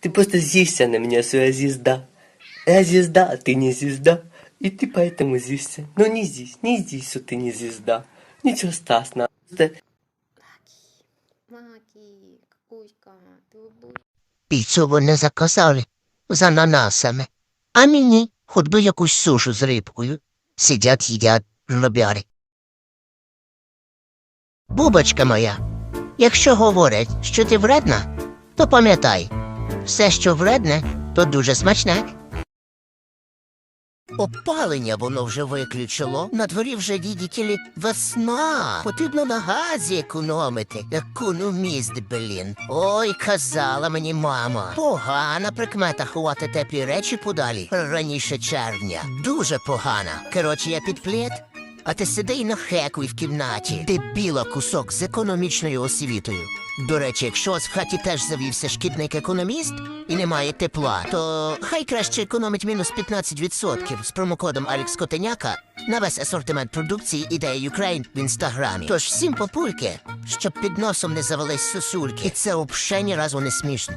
Ты просто злишься на меня, своя звезда. Я звезда, а ты не звезда. И ты поэтому злишься. Но не здесь, не здесь, что ты не звезда. Ничего страшного. Просто Макі, какуська, ти будь. Піцу вони заказали з ананасами. А мені хоч би якусь сушу з рибкою. Сидять, їдять жлобяри. Бубочка моя, якщо говорять, що ти вредна, то пам'ятай, все, що вредне, то дуже смачне. Опалення воно вже виключило. На дворі вже дідітілі весна. Потрібно на газі економити. Економіст, блін. Ой, казала мені мама. Погана прикмета ховати теплі речі подалі раніше червня. Дуже погана. Коротше, я під плед, а ти сиди і нахекуй в кімнаті. Дебіла кусок з економічною освітою. До речі, якщо у вас в хаті теж завівся шкідник економіст і немає тепла, то хай краще економить мінус 15% з промокодом Алекс Котеняка на весь асортимент продукції ідея Ukraine в інстаграмі. Тож всім попульки, щоб під носом не завелись сосульки. І це взагалі разу не смішно.